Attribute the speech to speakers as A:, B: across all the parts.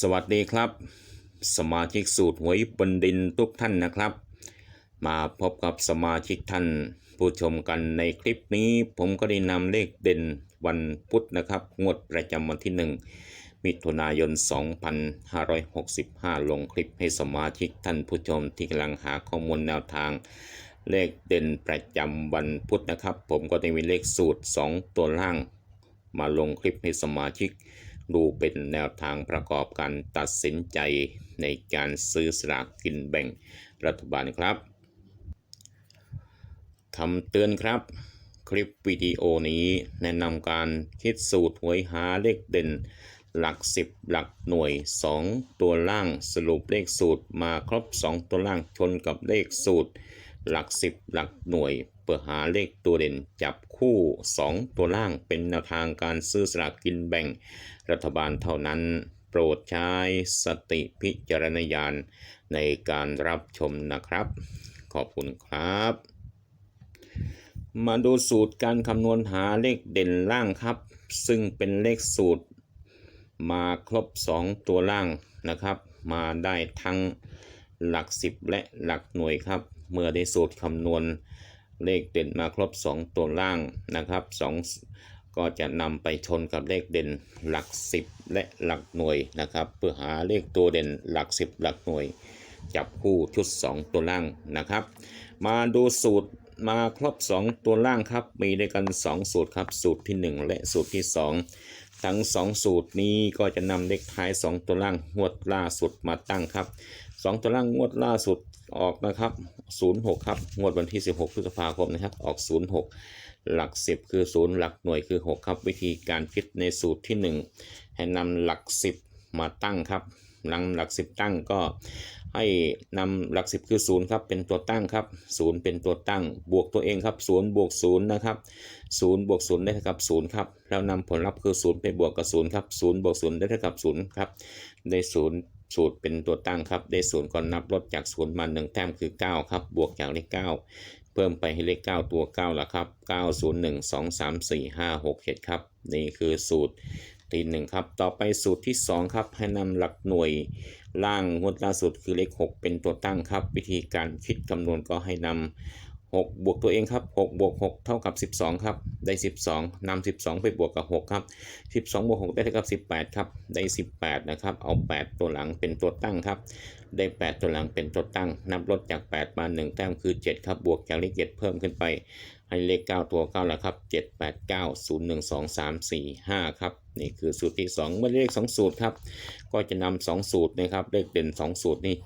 A: สวัสดีครับ สมาชิกสูตรหวยบนดินทุกท่านนะครับ มาพบกับสมาชิกท่านผู้ชมกันในคลิปนี้ผมก็ได้นำเลขเด่นวันพุธนะครับ งวดประจำวันที่ 1 มิถุนายน 2565 ลงคลิปให้สมาชิกท่านผู้ชมที่กำลังหาข้อมูลแนวทาง เลขเด่นประจำวันพุธนะครับ ผมก็ได้มีเลขสูตร 2 ตัวล่าง มาลงคลิปให้สมาชิก ดูเป็นแนวทางประกอบการตัดสินใจในการซื้อสลากกินแบ่งรัฐบาลครับคำเตือนครับ คลิปวิดีโอนี้แนะนำการคิดสูตรหวยหาเลขเด่น หลัก 10 หลักหน่วย 2 ตัวล่างสรุปเลขสูตรมาครบ 2 ตัวล่างชนกับเลขสูตร หลัก 10 หลักหน่วย เพื่อหาเลขตัวเด่นจับคู่ 2 ตัวล่างเป็นแนวทางการซื้อสลากกินแบ่ง รัฐบาลเท่านั้น โปรดใช้สติพิจารณญาณในการรับชมนะครับ ขอบคุณครับ มาดูสูตรการคำนวณหาเลขเด่นล่างครับ ซึ่งเป็นเลขสูตร มาครบ 2 ตัวล่างนะครับ มาได้ทั้งหลัก 10 และหลักหน่วยครับ เมื่อได้สูตรคำนวณเลขเด่นมาครบ 2 ตัวล่างนะครับ 2 ก็จะนำไปชนกับเลขเด่นหลัก 10 และหลักหน่วยนะครับ เพื่อหาเลขตัวเด่นหลัก 10 หลักหน่วย จับคู่ชุด 2 ตัวล่างนะครับ มาดูสูตรมาครบ 2 ตัวล่างครับ มีด้วยกัน 2 สูตรครับ สูตรที่ 1 และสูตรที่ 2 ทั้ง 2 สูตรนี้ก็จะนำเลขท้าย 2 ตัวล่างงวดล่าสุดมาตั้งครับ 2ตัวล่างงวดล่าสุดออกนะครับ06ครับงวดวันที่16พฤษภาคมนะครับออก06หลัก10คือ0หลักหน่วยคือ6ครับ วิธีการคิดในสูตรที่1ให้นำหลัก10มาตั้งครับหลังหลัก10ตั้งก็ให้นำหลัก10คือ0ครับเป็นตัวตั้งครับ0เป็นตัวตั้ง บวกตัวเองครับ0บวก0นะครับ0บวก0ได้เท่ากับ0ครับแล้วนำผลลัพธ์คือ0ไปบวกกับ0ครับ0บวก0ได้เท่ากับ0ครับได้0 สูตรเป็นตัวตั้งครับ ได้0ก็นับลดจาก0มา1แต้มคือ 9 ครับ บวกจากเลข 9 เพิ่มไปให้เลข 9 ตัว9ละครับ 9 0 1 2 3 4 5 6 7 ครับ นี่คือสูตรที่หนึ่งครับ ต่อไปสูตรที่ 2 ครับ ให้นำหลักหน่วยล่างงวดล่าสุดคือเลข 6 เป็นตัวตั้งครับ วิธีการคิดคำนวณก็ให้นำ 6 บวกตัวเองครับ 6 บวก 6 เท่ากับ 12 ครับ ได้ 12นำ12 ไปบวกกับ 6 ครับ 12 บวก 6 ได้เท่ากับ 18 ครับ ได้ 18 นะครับ เอา 8 ตัวหลังเป็นตัวตั้งครับ ได้ 8 ตัวหลังเป็นตัวตั้ง นับลดจาก 8 มา 1 แต้มคือ 7 ครับ บวกจากเลข7เพิ่มขึ้นไป ให้เลข 9 ตัว 9 แล้วครับ 7 8 9 0 1 2 3 4 5 ครับ นี่คือสูตรที่ 2 เมื่อเลข 2 สูตรครับ ก็จะนำ2สูตรนะครับ เลขเด่น 2 สูตรนี้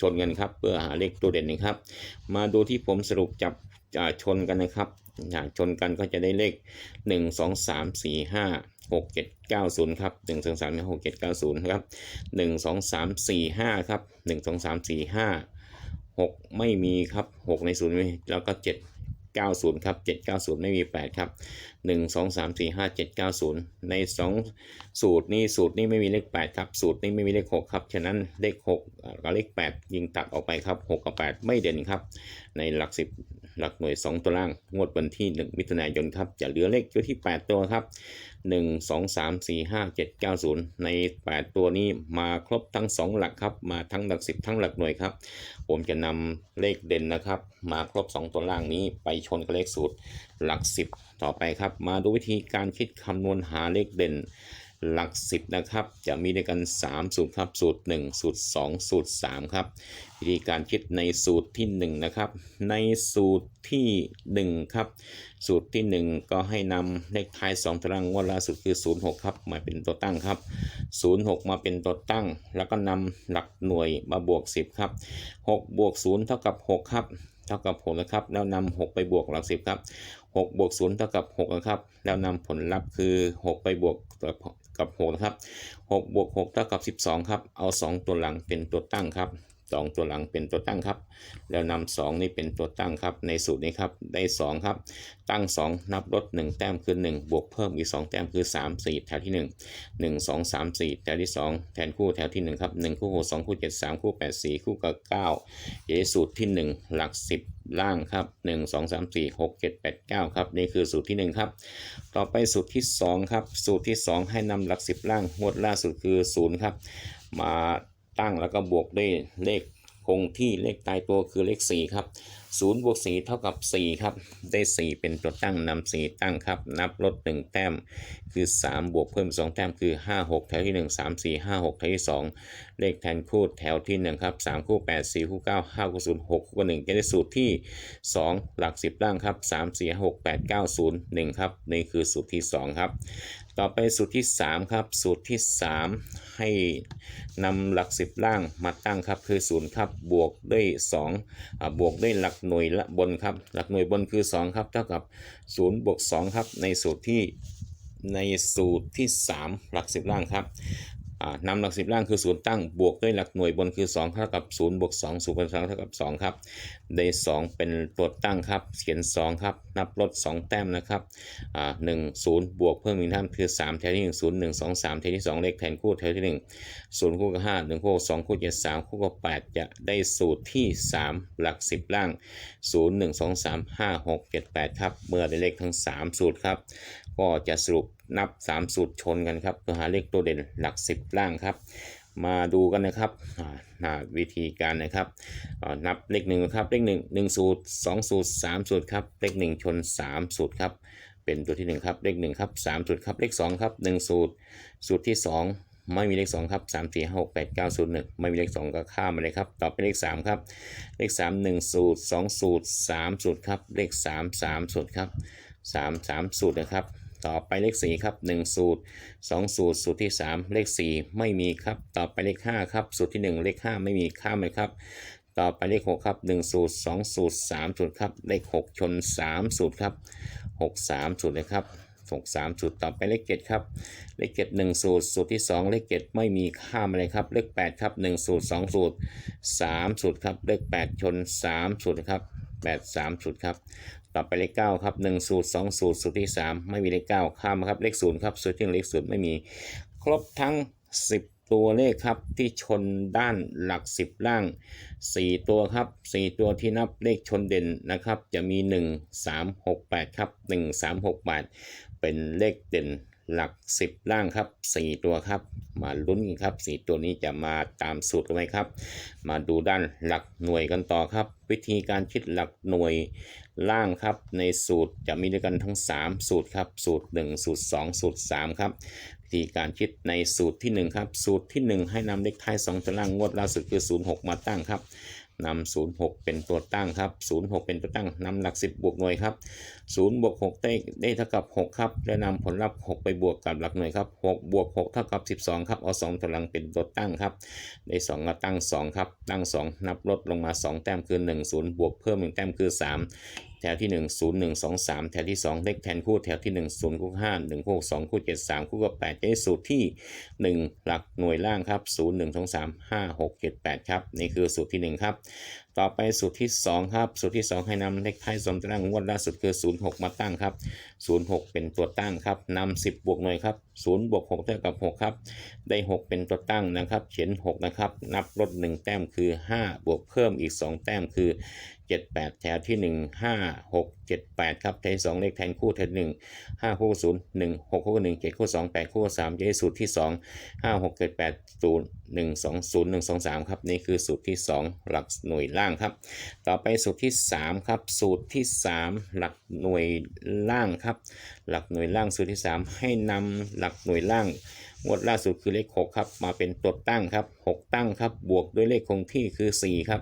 A: ชนกันครับ เพื่อหาเลขตัวเด่นนะครับ มาดูที่ผมสรุปจับอ่าชนกันนะครับอ่าชนกันก็จะได้เลข 1 2 3 4 5 6 7 9 0ครับ1 2 3 6 7 9 0ครับ1 2 3 4 5ครับ1 2 3 4 5 6 ไม่มีครับ 6 ในศูนย์ไม่แล้วก็ 7 90 ครับ 790 ไม่มี 8 ครับ 1 2 3 4 5 7 90 ใน 2 สูตรนี้สูตรนี้ไม่มีเลข 8 ครับ สูตรนี้ไม่มีเลข 6 ครับ ฉะนั้นเลข 6 กับเลข 8 ยิงตัดออกไปครับ 6 กับ 8 ไม่เด่นครับ ในหลัก 10 หลักหน่วย 2 ตัวล่าง งวดวันที่ 1 มิถุนายนครับ จะเหลือเลขอยู่ที่ 8 ตัวครับ 1 2 3 4 5 7 9 0 ใน 8 ตัวนี้มาครบทั้ง 2 หลักครับ มาทั้งหลัก 10 ทั้งหลักหน่วยครับ ผมจะนำเลขเด่นนะครับ มาครบ 2 ตัวล่างนี้ไปชนกับเลขสูตรหลัก 10 ต่อไปครับ มาดูวิธีการคิดคำนวณหาเลขเด่นหลัก 10 นะครับ จะมีด้วยกัน 3 สูตรครับ สูตร 1 สูตร 2 สูตร 3 ครับ วิธีการคิดในสูตรที่1นะครับ ในสูตรที่ 1 ครับ สูตรที่ 1 ก็ให้นำเลขท้าย 2ตารางงวดล่าสุดคือ 06 ครับมาเป็นตัวตั้งครับ 06 มาเป็นตัวตั้ง แล้วก็นำหลักหน่วยมาบวก 10 ครับ 6 บวก 0 เท่ากับ 6 ครับ เท่ากับ6นะครับ แล้วนำ6ไปบวกหลัก 10 ครับ 6 บวก 0 เท่ากับ6นะครับ แล้วนำผลลัพธ์คือ 6 ไปบวกกับ6นะครับ6บวก6เท่ากับ 12 ครับ เอา 2 ตัวหลังเป็นตัวตั้งครับ 2 ตัวหลังเป็นตัวตั้งครับ แล้วนำ2นี่เป็นตัวตั้งครับ ในสูตรนี้ครับ ได้ 2 ครับ ตั้ง 2 นับลด 1 แต้มคือ 1 บวกเพิ่มอีก 2 แต้มคือ 3 4 แถวที่ 1 1 2 3 4 แถวที่ 2 แทนคู่แถวที่ 1 ครับ 1 คู่ 6 2 คู่ 7 3 คู่ 8 4 คู่กับ9เยสูตรที่ 1 หลัก 10 ล่างครับ 1 2 3 4 6 7 8 9 ครับ นี่คือสูตรที่ 1 ครับ ต่อไปสูตรที่ 2 ครับ สูตรที่ 2 ให้นำหลัก 10 ล่างงวดล่าสุดคือ 0 ครับ มา ตั้งแล้วก็บวกด้วยเลขคงที่เลขตายตัวคือเลข 4 ครับ 0บวก4เท่ากับ 4 ครับ ได้ 4 เป็นตัวตั้งนำ4ตั้งครับ นับลด 1 แต้ม คือ 3 บวกเพิ่ม 2 แต้ม คือ 5 6 แถวที่ 1 3 4 5 6 แถวที่ 2 เลขแทนคู่แถวที่ 1 ครับ 3 คู่ 8 4 คู่ 9 5 คู่ 0 6 คู่ 1 จะได้สูตรที่ 2 หลัก 10 ล่างครับ 3 4 6 8 9 0 1 ครับ นี่คือสูตรที่ 2 ครับ ต่อไปสูตรที่ 3 ครับ สูตรที่ 3 ให้นำหลัก 10 ล่างมาตั้งครับ คือ 0 ครับ บวกด้วย2อ่าบวกด้วยหลักหน่วยละบนครับ หลักหน่วยบนคือ 2 ครับ เท่ากับ0บวก2ครับ ในสูตรที่ในสูตรที่ 3 หลัก 10 ล่างครับ นำหลัก10ล่างคือ0ตั้งบวกด้วยหลักหน่วยบนคือ2เท่ากับ0บวก2 0บวก2เท่ากับ2ครับได้2เป็นตัวตั้งครับเขียน2ครับนับลด2แต้มนะครับอ่า1 0บวกเพิ่มอีกแต้มคือ3แถวที่1 0 1 2 3แถวที่ 2 เลขแทนคู่แถวที่1 0คู่กับ5 1คู่กับ2คู่7 3คู่กับ8จะได้สูตรที่ 3 หลัก10ล่าง 0 1 2 3 5 6 7 8ครับเมื่อได้เลขทั้ง 3 สูตรครับ ก็จะสรุปนับ 3 สูตรชนกันครับเพื่อหาเลขตัวเด่นหลัก 10 ล่างครับ มาดูกันนะครับวิธีการนะครับนับเลขหนึ่งครับเลขหนึ่งหนึ่งสูตรสองสูตรสามสูตรครับเลขหนึ่งชนสามสูตรครับเป็นตัวที่หนึ่งครับเลขหนึ่งครับสามสูตรครับเลขสองครับหนึ่งสูตร สูตรที่สองไม่มีเลขสองครับสามสี่ห้าหกแปดเก้าศูนย์หนึ่งไม่มีเลขสองก็ข้ามมาเลยครับต่อไปเลขสามครับเลขสามหนึ่งสูตรสองสูตรสามสูตรครับเลขสามสามสูตรครับสามสามสูตรนะครับ ต่อไปเลข4ครับ1 สูตร 2 สูตร สูตรที่ 3 เลข 4 ไม่มีครับ ต่อไปเลข5ครับ สูตรที่ 1 เลข 5 ไม่มีข้ามเลยครับ ต่อไปเลข 6 ครับ 1 สูตร 2 สูตร 3 สูตรครับ เลข 6 ชน 3 สูตรครับ 6 3 สูตรเลยครับ6 3สูตรต่อไปเลข7ครับ เลข7 1 สูตร สูตรที่ 2 เลข 7 ไม่มีข้ามเลยครับ เลข8ครับ 1 สูตร 2 สูตร 3 สูตรครับ เลข 8 ชน 3 สูตรครับ8 3สูตรครับ ต่อไปเลข9ครับ1สูตร2สูตรสูตรที่3ไม่มีเลข9ข้ามมาครับเลข0ครับสูตรที่เลข0ไม่มี ครบทั้ง10ตัวเลขครับที่ชนด้านหลัก10ล่าง 4 ตัวครับ 4 ตัวที่นับเลขชนเด่นนะครับ จะมี 1 3 6 8 ครับ 1 3 6 8 เป็นเลขเด่นหลัก 10 ล่างครับ 4 ตัวครับ มาลุ้นกันครับ 4 ตัวนี้จะมาตามสูตรไหมครับ มาดูด้านหลักหน่วยกันต่อครับ วิธีการคิดหลักหน่วย ล่างครับในสูตรจะมีด้วยกันทั้ง 3 สูตรครับสูตร 1 สูตร 2 สูตร 3 ครับวิธีการคิดในสูตรที่ 1 ครับ สูตรที่ 1 ให้นำเลขท้าย2ตัวล่างงวดล่าสุดคือ 06 มาตั้งครับ นำ06 เป็นตัวตั้งครับ 06 เป็นตัวตั้งนำหลัก 10 บวกหน่วยครับ0บวก6ได้ได้เท่ากับ 6 ครับ และนำผลลัพธ์ 6 ไปบวกกับหลักหน่วยครับ6บวก6เท่ากับ 12 ครับ เอา2ตัวหลังเป็นตัวตั้งครับ ได้ 2 ก็ตั้ง 2 ครับ ตั้ง 2 นับลดลงมา 2 แต้มคือ 1 0 บวกเพิ่ม 1 แต้มคือ 3 ถวที่ 1 0 1 2 3 แถวที่ 2 เลขแทนคู่แถวที่ 1 0 คู่ 5 1 คู่2คู่ 7 3 คู่กับ8จะได้สูตรที่ 1 หลักหน่วยล่างครับ 0 1 2 3 5 6 7 8 ครับ นี่คือสูตรที่ 1 ครับ ต่อไปสูตรที่ 2 ครับ สูตรที่ 2 ให้นำเลขท้ายสองตัวล่างงวดล่าสุดคือ 06 มาตั้งครับ 06 เป็นตัวตั้งครับนำ10 บวกหน่วยครับ0บวก6เท่ากับ 6 ครับ ได้ 6 เป็นตัวตั้งนะครับ เขียน 6 นะครับ นับลด 1 แต้มคือ 5 บวกเพิ่มอีก 2 แต้มคือ 7 8 แถวที่ 1 5 6 7 8 ครับแถวที่ 2 เลขแทนคู่แถวที่1 5คู่0 1 6คู่1 7คู่2 8คู่3จะได้สูตรที่2 5 6 7 8 0 1 2 0 1 2 3ครับนี่คือสูตรที่2หลักหน่วยล่างครับ ต่อไปสูตรที่3ครับสูตรที่3หลักหน่วยล่างครับ หลักหน่วยล่างสูตรที่3ให้นำหลักหน่วยล่าง งวดล่าสุดคือเลข 6 ครับ มาเป็นตัวตั้งครับ 6 ตั้งครับ บวกด้วยเลขคงที่คือ 4 ครับ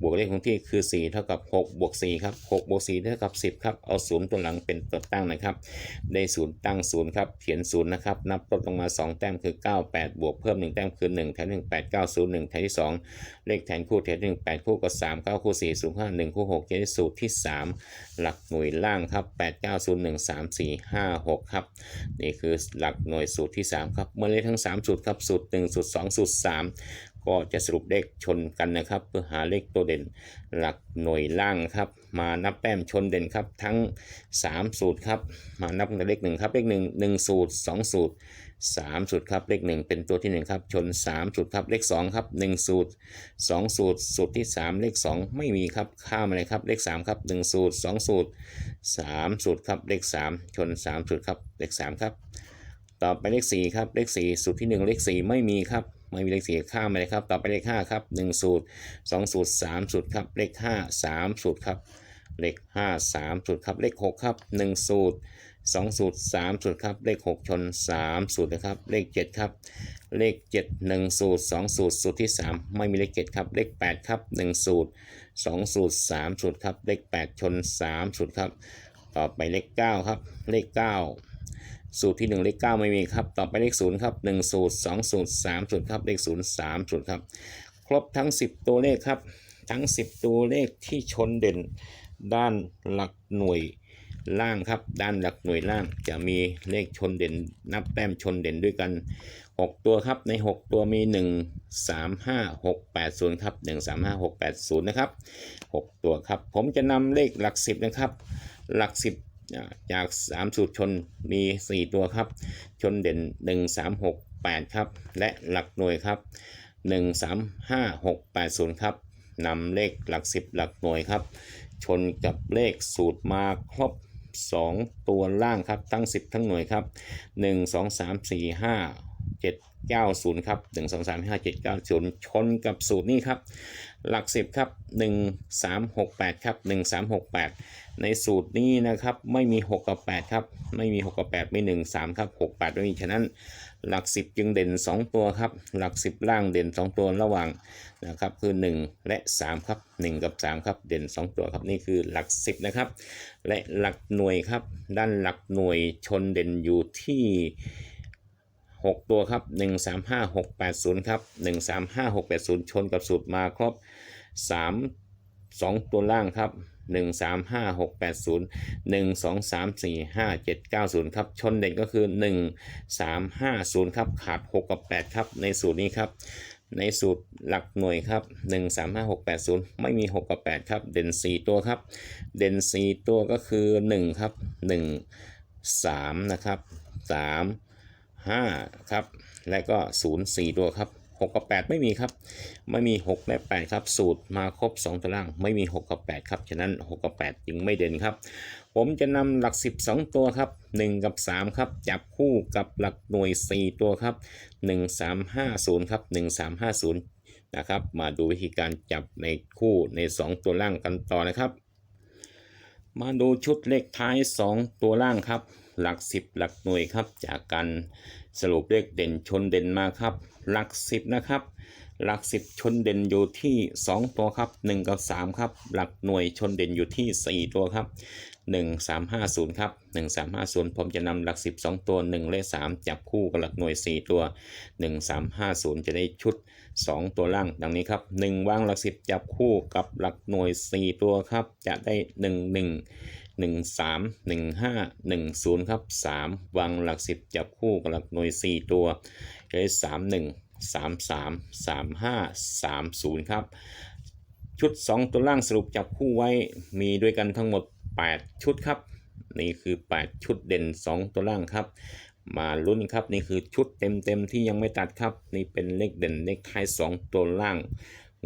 A: บวกเลขคงที่คือ 4 เท่ากับ 6 บวก 4 ครับ 6 บวก 4 เท่ากับ 10 ครับ เอาศูนย์ตัวหลังเป็นตัวตั้งนะครับ ได้ศูนย์ตั้งศูนย์ครับ เขียนศูนะครับ นับลดลงมา 2 แต้มคือ 9 8 บวกเพิ่ม 1 แต้มคือ 1 แถม 1 8 9 0 1 แถมที่ 2 เลขแทนคู่แถม1 8 คู่กับ3 9 คู่ 4 0 5 1 คู่6จะได้สูตรที่ 3 หลักหน่วยล่างครับ 8 9 0 1 3 4 5 6 ครับ นี่คือหลักหน่วยสูตรที่ 3 ครับเมื่อเลขทั้ง 3 สูตรครับสูตร1สูตร2สูตร3 ก็จะสรุปเลขชนกันนะครับ เพื่อหาเลขตัวเด่นหลักหน่วยล่างครับ มานับแต้มชนเด่นครับทั้ง 3 สูตรครับมานับเลขหนึ่งครับเลขหนึ่งหนึ่งสูตร 2 สูตร 3 สูตรครับเลขหนึ่งเป็นตัวที่ 1 ครับ ชน 3 สูตรครับเลข2ครับ1 สูตร 2 สูตร สูตรที่ 3 เลข 2 ไม่มีครับข้ามมาเลยครับเลข3ครับ1 สูตร 2 สูตร 3 สูตรครับเลข 3 ชน 3 สูตรครับเลข3ครับ ต่อไปเลข4ครับเลข4สูตรที่ 1 เลข 4 ไม่มีครับไม่มีเลข4ข้ามมาเลยครับ ต่อไปเลข5ครับ1สูตร2สูตร3สูตรครับเลข 5 3 สูตรครับเลข 5 3 สูตรครับเลข 6 ครับ 1 สูตร 2 สูตร 3 สูตรครับเลข 6 ชน 3 สูตรนะครับเลข 7 ครับ เลข 7 1 สูตร 2 สูตร สูตรที่ 3 ไม่มีเลข 7 ครับ เลข 8 ครับ 1 สูตร 2 สูตร 3 สูตรครับเลข 8 ชน 3 สูตรครับ ต่อไปเลข 9 ครับ เลข 9 สูตรที่ 1 เลข 9 ไม่มีครับ ต่อไปเลข 0 ครับ 1 สูตร 2 สูตร 3 สูตรครับ เลข 0 3 สูตรครับ ครบทั้ง 10 ตัวเลขครับ ทั้ง 10 ตัวเลขที่ชนเด่น ด้านหลักหน่วยล่างครับ ด้านหลักหน่วยล่าง จะมีเลขชนเด่น นับแต้มชนเด่นด้วยกัน 6 ตัวครับ ใน 6 ตัวมี 1 3 5 6 8 0ครับ 1 3 5 6 8 0นะครับ 6 ตัวครับ ผมจะนำเลขหลัก 10 นะครับ หลัก 10 จาก 3 สูตรชนมี 4 ตัวครับ ชนเด่น 1 3 6 8 ครับ และหลักหน่วยครับ 1 3 5 6 8 0 ครับนำเลขหลัก 10 หลักหน่วยครับ ชนกับเลขสูตรมาครบ 2 ตัวล่างครับ ทั้ง 10 ทั้งหน่วยครับ 1 2 3 4 5 7 9 0 ครับ 1 2 3 5 7 9 0 ชนกับสูตรนี้ครับ หลัก 10 ครับ 1 3 6 8 ครับ 1 3 6 8 ในสูตรนี้นะครับ ไม่มี 6 กับ 8 ครับ ไม่มี 6 กับ8ไม่1 3 ครับ 6 8 ไม่มี ฉะนั้นหลัก 10 จึงเด่น 2 ตัวครับ หลัก 10 ล่างเด่น 2 ตัวระหว่างนะครับคือ 1 และ 3 ครับ 1 กับ 3 ครับ เด่น 2 ตัวครับ นี่คือหลัก 10 นะครับ และหลักหน่วยครับ ด้านหลักหน่วยชนเด่นอยู่ที่ 6 ตัวครับ 1 3 5 6 8 0 ครับ 1 3 5 6 8 0 ชนกับสูตรมาครบ 3 2 ตัวล่างครับ 1 3 5 6 8 0 1 2 3 4 5 7 9 0 ครับ ชนเด่นก็คือ 1 3 5 0 ครับ ขาด 6 กับ 8 ครับ ในสูตรนี้ครับ ในสูตรหลักหน่วยครับ 1 3 5 6 8 0 ไม่มี 6 กับ 8 ครับ เด่น 4 ตัวครับ เด่น 4 ตัวก็คือ 1 ครับ 1 3 นะครับ 3 5 ครับ และก็ 0 4 ตัวครับ 6 กับ 8 ไม่มีครับ ไม่มี 6 และ 8 ครับ สูตรมาครบ 2ตัวล่าง ไม่มี 6 กับ 8 ครับ ฉะนั้น 6 กับ 8 จึงไม่เด่นครับ ผมจะนำหลัก 12 ตัวครับ 1 กับ 3 ครับ จับคู่กับหลักหน่วย 4 ตัวครับ 1 3 5 0 ครับ 1 3 5 0 นะครับ มาดูวิธีการจับในคู่ใน 2 ตัวล่างกันต่อนะครับ มาดูชุดเลขท้าย 2 ตัวล่างครับ หลัก10หลักหน่วยครับ จากการสรุปเลขเด่นชนเด่นมาครับ หลัก10นะครับ หลัก10ชนเด่นอยู่ที่ 2 ตัวครับ 1 กับ 3 ครับ หลักหน่วยชนเด่นอยู่ที่ 4 ตัวครับ 1 3 5 0 ครับ 1 3 5 0 ผมจะนำหลัก 10 2 ตัว 1 และ 3 จับคู่กับหลักหน่วย 4 ตัว 1 3 5 0 จะได้ชุด 2 ตัวล่างดังนี้ครับ 1 วางหลัก 10 จับคู่กับหลักหน่วย 4 ตัวครับ จะได้ 1 1 1 3 1 5 1 0 ครับ 3 วางหลัก 10 จับคู่กับหลักหน่วย 4 ตัวจะได้3 1 3 3 3 5 3 0 ครับ ชุด 2 ตัวล่างสรุปจับคู่ไว้มีด้วยกันทั้งหมด 8 ชุดครับ นี่คือ 8 ชุดเด่น 2 ตัวล่างครับ มาลุ้นครับ นี่คือชุดเต็มๆที่ยังไม่ตัดครับ นี่เป็นเลขเด่นเลขท้าย 2 ตัวล่าง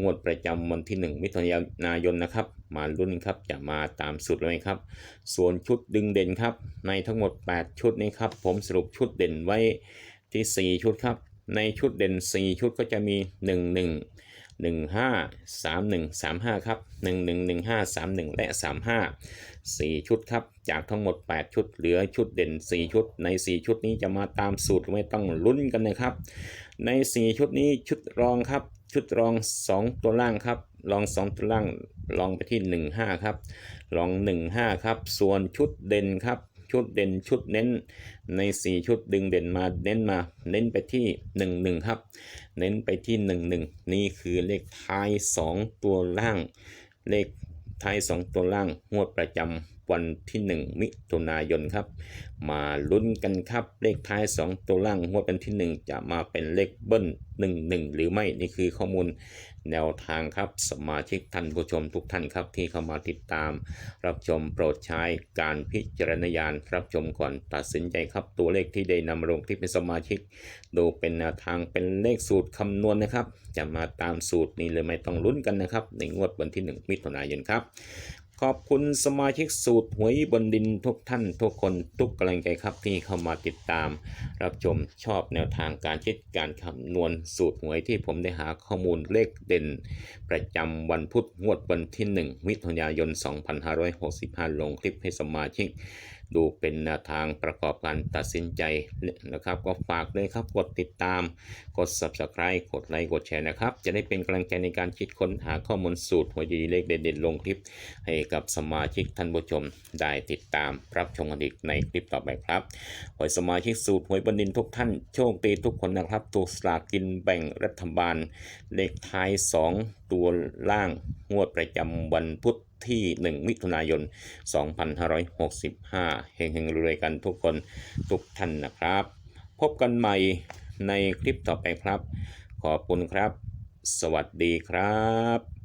A: งวดประจำวันที่ 1 มิถุนายนนะครับ มาลุ้นครับจะมาตามสุดเลยครับ ส่วนชุดดึงเด่นครับ ในทั้งหมด 8 ชุดนี้ครับ ผมสรุปชุดเด่นไว้ที่ 4 ชุดครับ ในชุดเด่น 4 ชุดก็จะมี 1 1 1 5 3 1 3 5 ครับ 1 1 1 5 3 1 และ 3 5 4 ชุดครับ จากทั้งหมด 8 ชุด เหลือชุดเด่น 4 ชุด ใน 4 ชุดนี้จะมาตามสูตรไม่ต้องลุ้นกันนะครับ ใน 4 ชุดนี้ชุดรองครับ ชุดรอง 2 ตัวล่างครับรอง 2 ตัวล่างลองไปที่ 1 5 ครับลอง 1 5 ครับ ส่วนชุดเด่นครับ ชุดเด่นชุดเน้นใน 4 ชุดดึงเด่นมาเน้นมา เน้นไปที่ 1 1 ครับ เน้นไปที่ 1 1 นี่คือเลขท้าย 2 ตัวล่าง เลขท้าย 2 ตัวล่างงวดประจำ วันที่ 1 มิถุนายนครับ มาลุ้นกันครับเลขท้าย 2 ตัวล่างงวดวันที่ 1 จะมาเป็นเลขเบิ้ล11 หรือไม่นี่คือข้อมูลแนวทางครับสมาชิกท่านผู้ชมทุกท่านครับที่เข้ามาติดตาม รับชมโปรดใช้การพิจารณญาณรับชมก่อนตัดสินใจครับตัวเลขที่ได้นำมาลงที่เป็นสมาชิก ดูเป็นแนวทางเป็นเลขสูตรคำนวณนะครับ จะมาตามสูตรนี้เลยไม่ต้องลุ้นกันนะครับ ในงวดวันที่ 1 มิถุนายนครับ ขอบคุณสมาชิกสูตรหวยบนดินทุกท่านทุกคนทุกกำลังใจครับที่เข้ามาติดตาม รับชมชอบแนวทางการคิดการคำนวณสูตรหวยที่ผมได้หาข้อมูลเลขเด่น ประจำวันพุธงวดวันที่ 1 มิถุนายน 2565 ลงคลิปให้สมาชิก ดูเป็นแนวทางประกอบการตัดสินใจนะครับ ก็ฝากเลยครับ กดติดตาม กด subscribe กดไลค์ กดแชร์นะครับ จะได้เป็นกำลังใจในการคิดค้นหาข้อมูลสูตรหวยดีเลขเด็ดๆลงคลิป ให้กับสมาชิกท่านผู้ชมได้ติดตามรับชมกันอีกในคลิปต่อไปครับขอให้สมาชิกสูตรหวยบันดินทุกท่านโชคดีทุกคนนะครับถูกสลากกินแบ่งรัฐบาลเลขท้าย 2 ตัวล่างงวดประจำวันพุธ ที่ 1 มิถุนายน 2565 เฮงๆรวยกันทุกคนทุกท่านนะครับ พบกันใหม่ในคลิปต่อไปครับ ขอบคุณครับ สวัสดีครับ